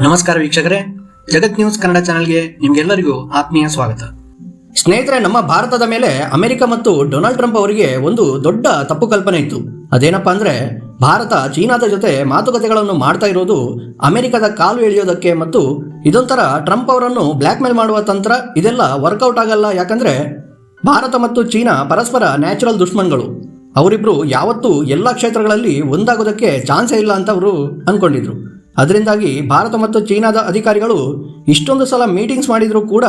ನಮಸ್ಕಾರ ವೀಕ್ಷಕರೇ, ಜಗತ್ ನ್ಯೂಸ್ ಕನ್ನಡ ಚಾನೆಲ್ಗೆ ನಿಮ್ಗೆಲ್ಲರಿಗೂ ಆತ್ಮೀಯ ಸ್ವಾಗತ. ಸ್ನೇಹಿತರೆ, ನಮ್ಮ ಭಾರತದ ಮೇಲೆ ಅಮೆರಿಕ ಮತ್ತು ಡೊನಾಲ್ಡ್ ಟ್ರಂಪ್ ಅವರಿಗೆ ಒಂದು ದೊಡ್ಡ ತಪ್ಪು ಕಲ್ಪನೆ ಇತ್ತು. ಅದೇನಪ್ಪಾ ಅಂದ್ರೆ, ಭಾರತ ಚೀನಾದ ಜೊತೆ ಮಾತುಕತೆಗಳನ್ನು ಮಾಡ್ತಾ ಇರೋದು ಅಮೆರಿಕದ ಕಾಲು ಎಳೆಯೋದಕ್ಕೆ ಮತ್ತು ಇದೊಂಥರ ಟ್ರಂಪ್ ಅವರನ್ನು ಬ್ಲ್ಯಾಕ್ ಮೇಲ್ ಮಾಡುವ ತಂತ್ರ ಇದೆಲ್ಲ ವರ್ಕೌಟ್ ಆಗಲ್ಲ. ಯಾಕಂದ್ರೆ, ಭಾರತ ಮತ್ತು ಚೀನಾ ಪರಸ್ಪರ ನ್ಯಾಚುರಲ್ ದುಶ್ಮನ್ಗಳು. ಅವರಿಬ್ರು ಯಾವತ್ತೂ ಎಲ್ಲ ಕ್ಷೇತ್ರಗಳಲ್ಲಿ ಒಂದಾಗೋದಕ್ಕೆ ಚಾನ್ಸೇ ಇಲ್ಲ ಅಂತ ಅವರು ಅನ್ಕೊಂಡಿದ್ರು. ಅದರಿಂದಾಗಿ ಭಾರತ ಮತ್ತು ಚೀನಾದ ಅಧಿಕಾರಿಗಳು ಇಷ್ಟೊಂದು ಸಲ ಮೀಟಿಂಗ್ಸ್ ಮಾಡಿದರೂ ಕೂಡ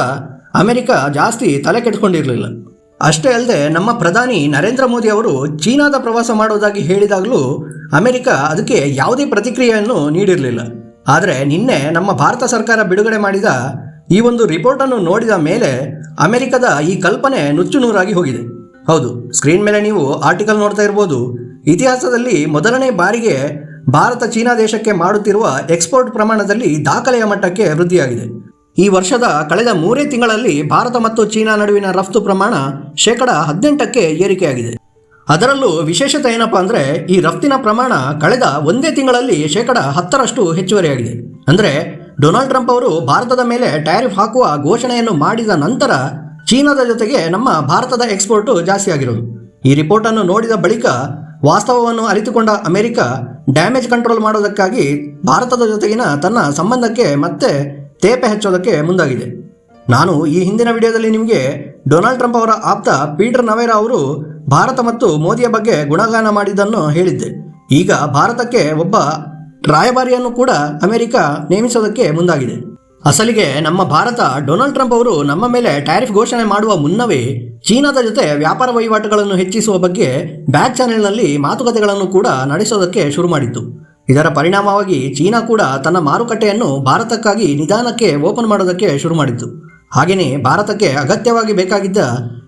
ಅಮೆರಿಕ ಜಾಸ್ತಿ ತಲೆ ಕೆಟ್ಕೊಂಡಿರಲಿಲ್ಲ ಅಷ್ಟೇ ಅಲ್ಲದೆ ನಮ್ಮ ಪ್ರಧಾನಿ ನರೇಂದ್ರ ಮೋದಿ ಅವರು ಚೀನಾದ ಪ್ರವಾಸ ಮಾಡೋದಾಗಿ ಹೇಳಿದಾಗಲೂ ಅಮೆರಿಕ ಅದಕ್ಕೆ ಯಾವುದೇ ಪ್ರತಿಕ್ರಿಯೆಯನ್ನು ನೀಡಿರಲಿಲ್ಲ. ಆದರೆ ನಿನ್ನೆ ನಮ್ಮ ಭಾರತ ಸರ್ಕಾರ ಬಿಡುಗಡೆ ಮಾಡಿದ ಈ ಒಂದು ರಿಪೋರ್ಟನ್ನು ನೋಡಿದ ಮೇಲೆ ಅಮೆರಿಕದ ಈ ಕಲ್ಪನೆ ನುಚ್ಚು ನೂರಾಗಿ ಹೋಗಿದೆ. ಹೌದು, ಸ್ಕ್ರೀನ್ ಮೇಲೆ ನೀವು ಆರ್ಟಿಕಲ್ ನೋಡ್ತಾ ಇರ್ಬೋದು. ಇತಿಹಾಸದಲ್ಲಿ ಮೊದಲನೇ ಬಾರಿಗೆ ಭಾರತ ಚೀನಾ ದೇಶಕ್ಕೆ ಮಾಡುತ್ತಿರುವ ಎಕ್ಸ್ಪೋರ್ಟ್ ಪ್ರಮಾಣದಲ್ಲಿ ದಾಖಲೆಯ ಮಟ್ಟಕ್ಕೆ ವೃದ್ಧಿಯಾಗಿದೆ. ಈ ವರ್ಷದ ಕಳೆದ ಮೂರೇ ತಿಂಗಳಲ್ಲಿ ಭಾರತ ಮತ್ತು ಚೀನಾ ನಡುವಿನ ರಫ್ತು ಪ್ರಮಾಣ ಶೇಕಡ ಹದಿನೆಂಟಕ್ಕೆ ಏರಿಕೆಯಾಗಿದೆ. ಅದರಲ್ಲೂ ವಿಶೇಷತೆ ಏನಪ್ಪಾ ಅಂದರೆ, ಈ ರಫ್ತಿನ ಪ್ರಮಾಣ ಕಳೆದ ಒಂದೇ ತಿಂಗಳಲ್ಲಿ ಶೇಕಡ ಹತ್ತರಷ್ಟು ಹೆಚ್ಚುವರಿಯಾಗಿದೆ. ಅಂದರೆ, ಡೊನಾಲ್ಡ್ ಟ್ರಂಪ್ ಅವರು ಭಾರತದ ಮೇಲೆ ಟ್ಯಾರಿಫ್ ಹಾಕುವ ಘೋಷಣೆಯನ್ನು ಮಾಡಿದ ನಂತರ ಚೀನಾದ ಜೊತೆಗೆ ನಮ್ಮ ಭಾರತದ ಎಕ್ಸ್ಪೋರ್ಟು ಜಾಸ್ತಿಯಾಗಿರೋದು. ಈ ರಿಪೋರ್ಟನ್ನು ನೋಡಿದ ಬಳಿಕ ವಾಸ್ತವವನ್ನು ಅರಿತುಕೊಂಡ ಅಮೆರಿಕ ಡ್ಯಾಮೇಜ್ ಕಂಟ್ರೋಲ್ ಮಾಡೋದಕ್ಕಾಗಿ ಭಾರತದ ಜೊತೆಗಿನ ತನ್ನ ಸಂಬಂಧಕ್ಕೆ ಮತ್ತೆ ತೇಪೆ ಹಚ್ಚೋದಕ್ಕೆ ಮುಂದಾಗಿದೆ. ನಾನು ಈ ಹಿಂದಿನ ವಿಡಿಯೋದಲ್ಲಿ ನಿಮಗೆ ಡೊನಾಲ್ಡ್ ಟ್ರಂಪ್ ಅವರ ಆಪ್ತ ಪೀಟರ್ ನವೇರಾ ಅವರು ಭಾರತ ಮತ್ತು ಮೋದಿಯ ಬಗ್ಗೆ ಗುಣಗಾನ ಮಾಡಿದ್ದನ್ನು ಹೇಳಿದ್ದೆ. ಈಗ ಭಾರತಕ್ಕೆ ಒಬ್ಬ ರಾಯಭಾರಿಯನ್ನು ಕೂಡ ಅಮೆರಿಕ ನೇಮಿಸೋದಕ್ಕೆ ಮುಂದಾಗಿದೆ. ಅಸಲಿಗೆ ನಮ್ಮ ಭಾರತ ಡೊನಾಲ್ಡ್ ಟ್ರಂಪ್ ಅವರು ನಮ್ಮ ಮೇಲೆ ಟ್ಯಾರಿಫ್ ಘೋಷಣೆ ಮಾಡುವ ಮುನ್ನವೇ ಚೀನಾದ ಜೊತೆ ವ್ಯಾಪಾರ ವಹಿವಾಟುಗಳನ್ನು ಹೆಚ್ಚಿಸುವ ಬಗ್ಗೆ ಬ್ಯಾಕ್ ಚಾನೆಲ್ನಲ್ಲಿ ಮಾತುಕತೆಗಳನ್ನು ಕೂಡ ನಡೆಸೋದಕ್ಕೆ ಶುರು ಮಾಡಿತ್ತು. ಇದರ ಪರಿಣಾಮವಾಗಿ ಚೀನಾ ಕೂಡ ತನ್ನ ಮಾರುಕಟ್ಟೆಯನ್ನು ಭಾರತಕ್ಕಾಗಿ ನಿಧಾನಕ್ಕೆ ಓಪನ್ ಮಾಡೋದಕ್ಕೆ ಶುರು ಮಾಡಿತ್ತು. ಹಾಗೆಯೇ ಭಾರತಕ್ಕೆ ಅಗತ್ಯವಾಗಿ ಬೇಕಾಗಿದ್ದ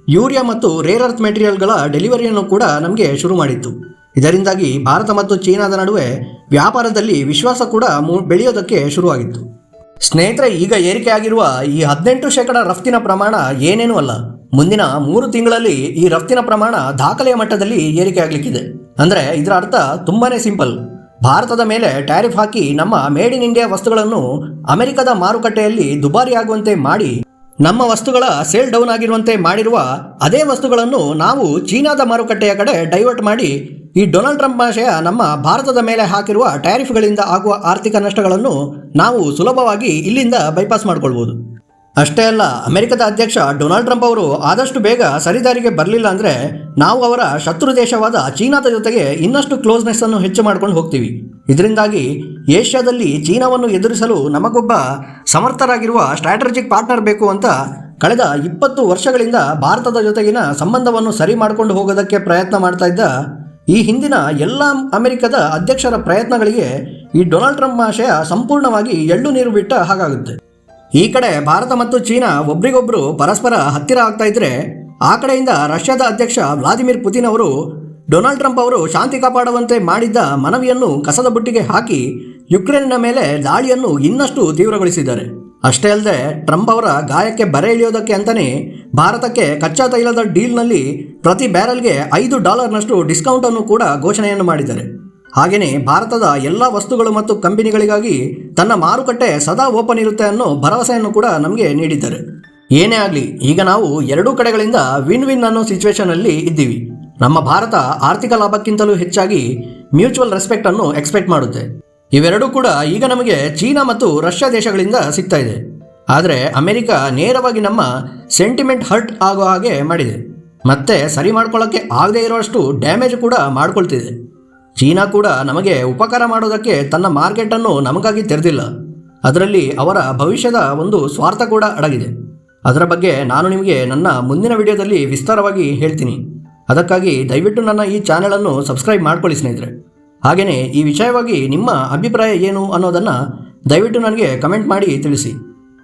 ಯೂರಿಯಾ ಮತ್ತು ರೇರ್ ಅರ್ತ್ ಮೆಟೀರಿಯಲ್ಗಳ ಡೆಲಿವರಿಯನ್ನು ಕೂಡ ನಮಗೆ ಶುರು ಮಾಡಿತ್ತು. ಇದರಿಂದಾಗಿ ಭಾರತ ಮತ್ತು ಚೀನಾದ ನಡುವೆ ವ್ಯಾಪಾರದಲ್ಲಿ ವಿಶ್ವಾಸ ಕೂಡ ಬೆಳೆಯೋದಕ್ಕೆ ಶುರುವಾಗಿತ್ತು. ಸ್ನೇಹಿತರೆ, ಈಗ ಏರಿಕೆಯಾಗಿರುವ ಈ ಹದಿನೆಂಟು ಶೇಕಡ ರಫ್ತಿನ ಪ್ರಮಾಣ ಏನೇನೂ ಅಲ್ಲ. ಮುಂದಿನ ಮೂರು ತಿಂಗಳಲ್ಲಿ ಈ ರಫ್ತಿನ ಪ್ರಮಾಣ ದಾಖಲೆಯ ಮಟ್ಟದಲ್ಲಿ ಏರಿಕೆಯಾಗಲಿಕ್ಕಿದೆ ಅಂದರೆ ಇದರ ಅರ್ಥ ತುಂಬಾನೇ ಸಿಂಪಲ್. ಭಾರತದ ಮೇಲೆ ಟ್ಯಾರಿಫ್ ಹಾಕಿ ನಮ್ಮ ಮೇಡ್ ಇನ್ ಇಂಡಿಯಾ ವಸ್ತುಗಳನ್ನು ಅಮೆರಿಕದ ಮಾರುಕಟ್ಟೆಯಲ್ಲಿ ದುಬಾರಿಯಾಗುವಂತೆ ಮಾಡಿ, ನಮ್ಮ ವಸ್ತುಗಳ ಸೇಲ್ ಡೌನ್ ಆಗಿರುವಂತೆ ಮಾಡಿರುವ ಅದೇ ವಸ್ತುಗಳನ್ನು ನಾವು ಚೀನಾದ ಮಾರುಕಟ್ಟೆಯ ಕಡೆ ಡೈವರ್ಟ್ ಮಾಡಿ ಈ ಡೊನಾಲ್ಡ್ ಟ್ರಂಪ್ ಆಶಯ ನಮ್ಮ ಭಾರತದ ಮೇಲೆ ಹಾಕಿರುವ ಟ್ಯಾರಿಫ್ಗಳಿಂದ ಆಗುವ ಆರ್ಥಿಕ ನಷ್ಟಗಳನ್ನು ನಾವು ಸುಲಭವಾಗಿ ಇಲ್ಲಿಂದ ಬೈಪಾಸ್ ಮಾಡಿಕೊಳ್ಬೋದು. ಅಷ್ಟೇ ಅಲ್ಲ, ಅಮೆರಿಕದ ಅಧ್ಯಕ್ಷ ಡೊನಾಲ್ಡ್ ಟ್ರಂಪ್ ಅವರು ಆದಷ್ಟು ಬೇಗ ಸರಿದಾರಿಗೆ ಬರಲಿಲ್ಲ ಅಂದರೆ ನಾವು ಅವರ ಶತ್ರು ದೇಶವಾದ ಚೀನಾದ ಜೊತೆಗೆ ಇನ್ನಷ್ಟು ಕ್ಲೋಸ್ನೆಸ್ ಅನ್ನು ಹೆಚ್ಚು ಮಾಡ್ಕೊಂಡು ಹೋಗ್ತೀವಿ. ಇದರಿಂದಾಗಿ ಏಷ್ಯಾದಲ್ಲಿ ಚೀನಾವನ್ನು ಎದುರಿಸಲು ನಮಗೊಬ್ಬ ಸಮರ್ಥರಾಗಿರುವ ಸ್ಟ್ರಾಟಜಿಕ್ ಪಾರ್ಟ್ನರ್ ಬೇಕು ಅಂತ ಕಳೆದ ಇಪ್ಪತ್ತು ವರ್ಷಗಳಿಂದ ಭಾರತದ ಜೊತೆಗಿನ ಸಂಬಂಧವನ್ನು ಸರಿ ಮಾಡಿಕೊಂಡು ಹೋಗೋದಕ್ಕೆ ಪ್ರಯತ್ನ ಮಾಡ್ತಾ ಇದ್ದ ಈ ಹಿಂದಿನ ಎಲ್ಲ ಅಮೆರಿಕದ ಅಧ್ಯಕ್ಷರ ಪ್ರಯತ್ನಗಳಿಗೆ ಈ ಡೊನಾಲ್ಡ್ ಟ್ರಂಪ್ ಆಶಯ ಸಂಪೂರ್ಣವಾಗಿ ಎಳ್ಳು ನೀರು ಬಿಟ್ಟ ಹಾಗಾಗುತ್ತೆ. ಈ ಕಡೆ ಭಾರತ ಮತ್ತು ಚೀನಾ ಒಬ್ರಿಗೊಬ್ರು ಪರಸ್ಪರ ಹತ್ತಿರ ಆಗ್ತಾ ಇದ್ರೆ, ಆ ಕಡೆಯಿಂದ ರಷ್ಯಾದ ಅಧ್ಯಕ್ಷ ವ್ಲಾದಿಮಿರ್ ಪುತಿನ್ ಅವರು ಡೊನಾಲ್ಡ್ ಟ್ರಂಪ್ ಅವರು ಶಾಂತಿ ಕಾಪಾಡುವಂತೆ ಮಾಡಿದ್ದ ಮನವಿಯನ್ನು ಕಸದ ಬುಟ್ಟಿಗೆ ಹಾಕಿ ಯುಕ್ರೇನ್ನ ಮೇಲೆ ದಾಳಿಯನ್ನು ಇನ್ನಷ್ಟು ತೀವ್ರಗೊಳಿಸಿದ್ದಾರೆ. ಅಷ್ಟೇ ಅಲ್ಲದೆ, ಟ್ರಂಪ್ ಅವರ ಗಾಯಕ್ಕೆ ಬರೆ ಇಳಿಯೋದಕ್ಕೆ ಅಂತಾನೆ ಭಾರತಕ್ಕೆ ಕಚ್ಚಾ ತೈಲದ ಡೀಲ್ನಲ್ಲಿ ಪ್ರತಿ ಬ್ಯಾರಲ್ಗೆ ಐದು ಡಾಲರ್ನಷ್ಟು ಡಿಸ್ಕೌಂಟ್ ಅನ್ನು ಕೂಡ ಘೋಷಣೆಯನ್ನು ಮಾಡಿದ್ದಾರೆ. ಹಾಗೆಯೇ ಭಾರತದ ಎಲ್ಲ ವಸ್ತುಗಳು ಮತ್ತು ಕಂಪನಿಗಳಿಗಾಗಿ ತನ್ನ ಮಾರುಕಟ್ಟೆ ಸದಾ ಓಪನ್ ಇರುತ್ತೆ ಅನ್ನೋ ಭರವಸೆಯನ್ನು ಕೂಡ ನಮಗೆ ನೀಡಿದ್ದಾರೆ. ಏನೇ ಆಗಲಿ, ಈಗ ನಾವು ಎರಡೂ ಕಡೆಗಳಿಂದ ವಿನ್ ವಿನ್ ಅನ್ನೋ ಸಿಚುವೇಶನ್ ಅಲ್ಲಿ ಇದ್ದೀವಿ. ನಮ್ಮ ಭಾರತ ಆರ್ಥಿಕ ಲಾಭಕ್ಕಿಂತಲೂ ಹೆಚ್ಚಾಗಿ ಮ್ಯೂಚುವಲ್ ರೆಸ್ಪೆಕ್ಟ್ ಅನ್ನು ಎಕ್ಸ್ಪೆಕ್ಟ್ ಮಾಡುತ್ತೆ. ಇವೆರಡೂ ಕೂಡ ಈಗ ನಮಗೆ ಚೀನಾ ಮತ್ತು ರಷ್ಯಾ ದೇಶಗಳಿಂದ ಸಿಗ್ತಾ ಇದೆ. ಆದರೆ ಅಮೆರಿಕ ನೇರವಾಗಿ ನಮ್ಮ ಸೆಂಟಿಮೆಂಟ್ ಹರ್ಟ್ ಆಗೋ ಹಾಗೆ ಮಾಡಿದೆ. ಮತ್ತೆ ಸರಿ ಮಾಡ್ಕೊಳ್ಳೋಕ್ಕೆ ಆಗದೇ ಇರುವಷ್ಟು ಡ್ಯಾಮೇಜ್ ಕೂಡ ಮಾಡ್ಕೊಳ್ತಿದೆ. ಚೀನಾ ಕೂಡ ನಮಗೆ ಉಪಕಾರ ಮಾಡೋದಕ್ಕೆ ತನ್ನ ಮಾರ್ಕೆಟನ್ನು ನಮಗಾಗಿ ತೆರೆದಿಲ್ಲ. ಅದರಲ್ಲಿ ಅವರ ಭವಿಷ್ಯದ ಒಂದು ಸ್ವಾರ್ಥ ಕೂಡ ಅಡಗಿದೆ. ಅದರ ಬಗ್ಗೆ ನಾನು ನಿಮಗೆ ನನ್ನ ಮುಂದಿನ ವಿಡಿಯೋದಲ್ಲಿ ವಿಸ್ತಾರವಾಗಿ ಹೇಳ್ತೀನಿ. ಅದಕ್ಕಾಗಿ ದಯವಿಟ್ಟು ನನ್ನ ಈ ಚಾನೆಲನ್ನು ಸಬ್ಸ್ಕ್ರೈಬ್ ಮಾಡ್ಕೊಳ್ಳಿ ಸ್ನೇಹಿತರೆ. ಹಾಗೆಯೇ ಈ ವಿಷಯವಾಗಿ ನಿಮ್ಮ ಅಭಿಪ್ರಾಯ ಏನು ಅನ್ನೋದನ್ನು ದಯವಿಟ್ಟು ನನಗೆ ಕಮೆಂಟ್ ಮಾಡಿ ತಿಳಿಸಿ.